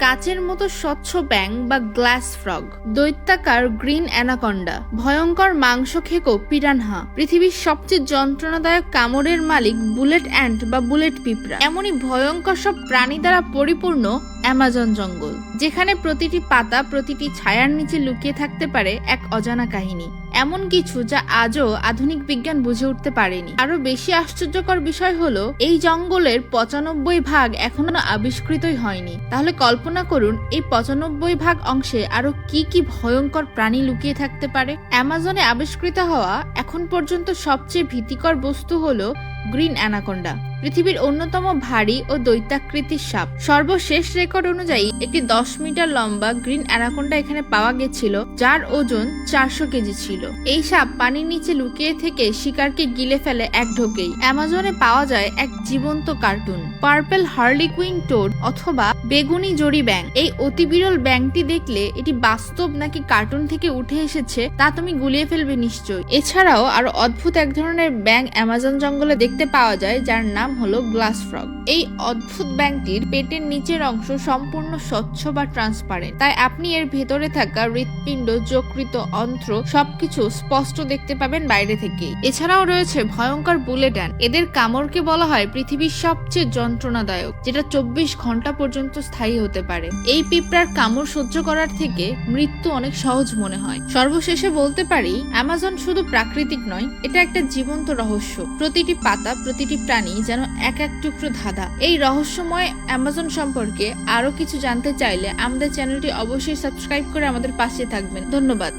কাচের মতো স্বচ্ছ ব্যাং বা গ্লাস ফ্রগ। দৈত্যাকার গ্রিন অ্যানাকন্ডা। ভয়ঙ্কর মাংস খেকো পিরানহা। পৃথিবীর সবচেয়ে যন্ত্রণাদায়ক কামড়ের মালিক বুলেট অ্যান্ট বা বুলেট পিঁপড়া। এমনই ভয়ঙ্কর সব প্রাণী দ্বারা পরিপূর্ণ অ্যামাজন জঙ্গল, যেখানে প্রতিটি পাতা, প্রতিটি ছায়ার নিচে লুকিয়ে থাকতে পারে এক অজানা কাহিনী। এমন কিছু যা আজও আধুনিক বিজ্ঞান বুঝে উঠতে পারেনি। আরও বেশি আশ্চর্যকর বিষয় হলো, এই জঙ্গলের পঁচানব্বই ভাগ এখনও আবিষ্কৃতই হয়নি। তাহলে কল্পনা করুন, এই পঁচানব্বই ভাগ অংশে আরও কি কি ভয়ঙ্কর প্রাণী লুকিয়ে থাকতে পারে? অ্যামাজনে আবিষ্কৃত হওয়া এখন পর্যন্ত সবচেয়ে ভীতিকর বস্তু হলো গ্রিন অ্যানাকোন্ডা, পৃথিবীর অন্যতম ভারী ও দৈত্যাকৃতির সাপ। সর্বশেষ রেকর্ড অনুযায়ী, একটি দশ মিটার লম্বা গ্রিন অ্যানাকোন্ডা এখানে পাওয়া গেছিল, যার ওজন চারশো কেজি ছিল। এই সাপ পানির নিচে লুকিয়ে থেকে শিকারকে গিলে ফেলে এক ঢোকেই। অ্যামাজনে পাওয়া যায় এক জীবন্ত কার্টুন, পার্পেল হার্লিকুইন টোড অথবা বেগুনি জড়ি ব্যাং এই অতি বিরল ব্যাংটি দেখলে এটি বাস্তব নাকি কার্টুন থেকে উঠে এসেছে, তা তুমি গুলিয়ে ফেলবে নিশ্চয় এছাড়াও আরও অদ্ভুত এক ধরনের ব্যাং অ্যামাজন জঙ্গলে দেখতে পাওয়া যায়, যার নাম হলো গ্লাস ফ্রগ এই অদ্ভুত ব্যাংটির পেটের নিচের অংশ সম্পূর্ণ স্বচ্ছ বা ট্রান্সপারেন্ট। তাই আপনি এর ভেতরে থাকা হৃৎপিণ্ড যকৃত অন্ত্র সবকিছু স্পষ্ট দেখতে পাবেন বাইরে থেকে এছাড়াও রয়েছে ভয়ঙ্কর বুলেট অ্যান্ড এদের কামড়কে বলা হয় পৃথিবীর সবচেয়ে যন্ত্রণাদায়ক, যেটা চব্বিশ ঘণ্টা পর্যন্ত স্থায়ী হতে পারে। এই পিঁপড়ার কামড় সহ্য করার থেকে মৃত্যু অনেক সহজ মনে হয়। সর্বশেষে বলতে পারি, অ্যামাজন শুধু প্রাকৃতিক নয়, এটা একটা জীবন্ত রহস্য। প্রতিটি পাতা প্রতিটি প্রাণী যেন এক এক টুকরো ধাঁধা। এই রহস্যময় অ্যামাজন সম্পর্কে আরও কিছু জানতে চাইলে আমাদের চ্যানেলটি অবশ্যই সাবস্ক্রাইব করে আমাদের পাশে থাকবেন। ধন্যবাদ।